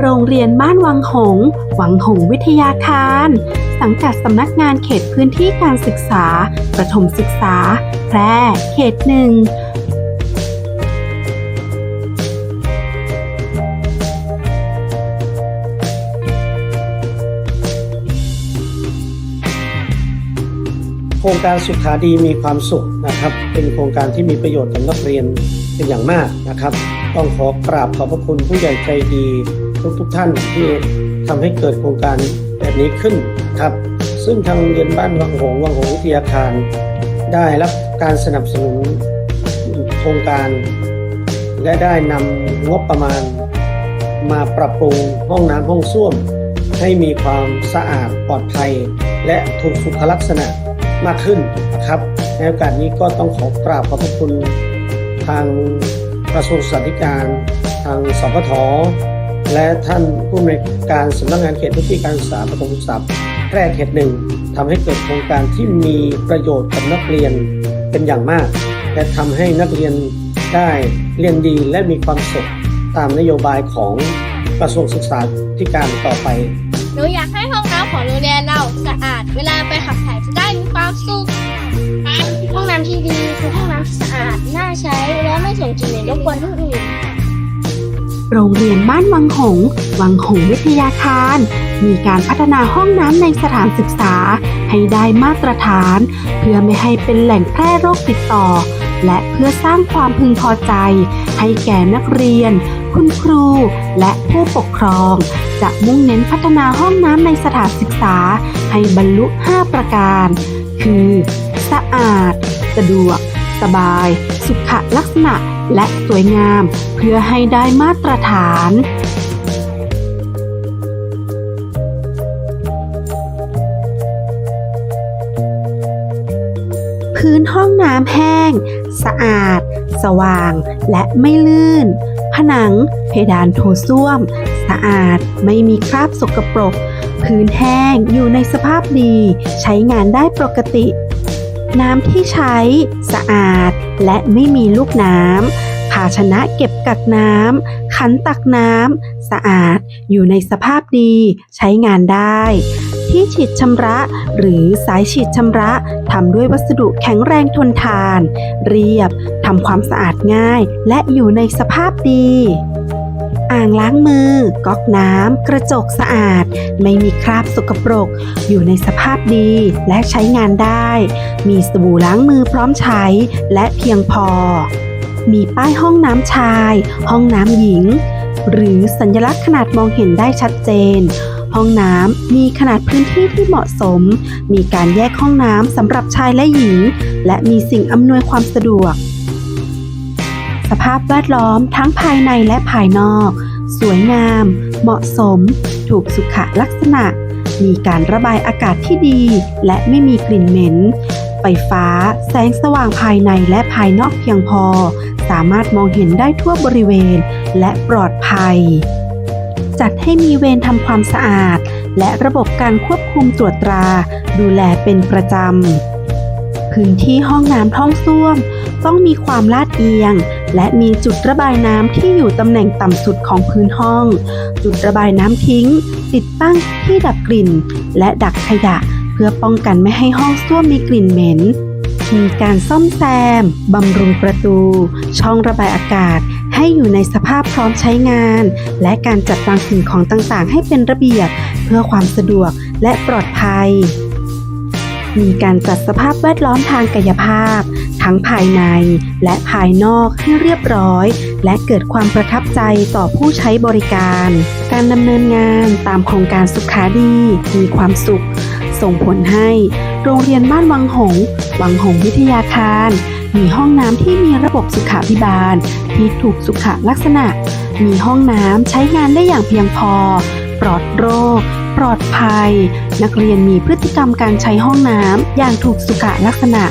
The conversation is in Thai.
โรงเรียนบ้านวังหง วังหงวิทยาคาร สังกัดสำนักงานเขตพื้นที่การศึกษา ประถมศึกษา แพร่ เขตหนึ่งโครงการสุขาดีมีความสุขนะครับ เป็นโครงการที่มีประโยชน์กับนักเรียนเป็นอย่างมากนะครับ ต้องขอกราบขอบพระคุณผู้ใหญ่ใจดี ทุกทุกๆท่านที่ทำให้เกิดโครงการแบบนี้ขึ้นครับ ซึ่งทางโรงเรียนบ้านวังหงวังหงวิทยาคาร ได้รับการสนับสนุนโครงการ และได้นำงบประมาณ มาปรับปรุงห้องน้ำห้องส้วม ให้มีความสะอาดปลอดภัย และถูกสุขลักษณะมากขึ้นครับในโอกาสนี้ก็ต้องขอกราบขอบพระคุณทางกระทรวงสาธารณการทางสพท และท่านผู้อำนวยการสำนักงานเขตพื้นที่การศึกษาประถมศึกษาแพร่เขตหนึ่งทำให้เกิดโครงการที่มีประโยชน์กับนักเรียนเป็นอย่างมาก และทำให้นักเรียนได้เรียนดีและมีความสุขตามนโยบายของกระทรวงศึกษาธิการต่อไป หนูอยากให้ห้องน้ำของโรงเรียนเราสะอาด เวลาไปขับถ่ายจะได้มีความสุข ห้องน้ำที่ดีคือห้องน้ำสะอาด น่าใช้ และไม่ส่งกลิ่นเหม็นรบกวนผู้อื่น โรงเรียนบ้านวังหง วังหงวิทยาคาร มีการพัฒนาห้องน้ำในสถานศึกษา ให้ได้มาตรฐาน เพื่อไม่ให้เป็นแหล่งแพร่โรคติดต่อ และเพื่อสร้างความพึงพอใจ ให้แก่นักเรียน คุณครู และผู้ปกครอง จะมุ่งเน้นพัฒนาห้องน้ำในสถานศึกษา ให้บรรลุ 5 ประการ คือ สะอาด สะดวก สบาย สุขลักษณะ และสวยงามเพื่อให้ได้มาตรฐาน พื้นห้องน้ำแห้ง สะอาด สว่าง และไม่ลื่น ผนัง เพดานโถส้วม สะอาดไม่มีคราบสกปรก พื้นแห้งอยู่ในสภาพดี ใช้งานได้ปกติ น้ำที่ใช้ สะอาด และไม่มีลูกน้ำภาชนะเก็บกักน้ำขันตักน้ำสะอาดอยู่ในสภาพดีใช้งานได้ ที่ฉีดชำระ หรือสายฉีดชำระทำด้วยวัสดุแข็งแรงทนทาน เรียบทำความสะอาดง่าย และอยู่ในสภาพดี อ่างล้างมือ ก๊อกน้ำ กระจกสะอาด ไม่มีคราบสกปรก อยู่ในสภาพดีและใช้งานได้ มีสบู่ล้างมือพร้อมใช้และเพียงพอ มีป้ายห้องน้ำชาย ห้องน้ำหญิง หรือสัญลักษณ์ขนาดมองเห็นได้ชัดเจน ห้องน้ำมีขนาดพื้นที่ที่เหมาะสม มีการแยกห้องน้ำสำหรับชายและหญิง และมีสิ่งอำนวยความสะดวก สภาพแวดล้อมทั้งภายในและภายนอก สวยงาม เหมาะสม ถูกสุขลักษณะ มีการระบายอากาศที่ดี และไม่มีกลิ่นเหม็น ไฟฟ้า แสงสว่างภายในและภายนอกเพียงพอ สามารถมองเห็นได้ทั่วบริเวณ และปลอดภัย จัดให้มีเวรทำความสะอาด และระบบการควบคุมตรวจตรา ดูแลเป็นประจำพื้นที่ห้องน้ำห้องส้วม ต้องมีความลาดเอียง และมีจุดระบายน้ำที่อยู่ตำแหน่งต่ำสุดของพื้นห้อง จุดระบายน้ำทิ้ง ติดตั้งที่ดับกลิ่น และดักขยะ เพื่อป้องกันไม่ให้ห้องส้วมมีกลิ่นเหม็น มีการซ่อมแซม บำรุงประตู ช่องระบายอากาศ ให้อยู่ในสภาพพร้อมใช้งาน และการจัดวางสิ่งของต่างๆ ให้เป็นระเบียบ เพื่อความสะดวกและปลอดภัย มีการจัดสภาพแวดล้อมทางกายภาพ ทั้งภายในและภายนอกให้เรียบร้อย และเกิดความประทับใจต่อผู้ใช้บริการ การดำเนินงานตามโครงการสุขาดี มีความสุข ส่งผลให้ โรงเรียนบ้านวังหงส์วังหงส์วิทยาคาร มีห้องน้ำที่มีระบบสุขาภิบาล ที่ถูกสุขลักษณะ มีห้องน้ำใช้งานได้อย่างเพียงพอ ปลอดโรค ปลอดภัย นักเรียนมีพฤติกรรมการใช้ห้องน้ำอย่างถูกสุขลักษณะ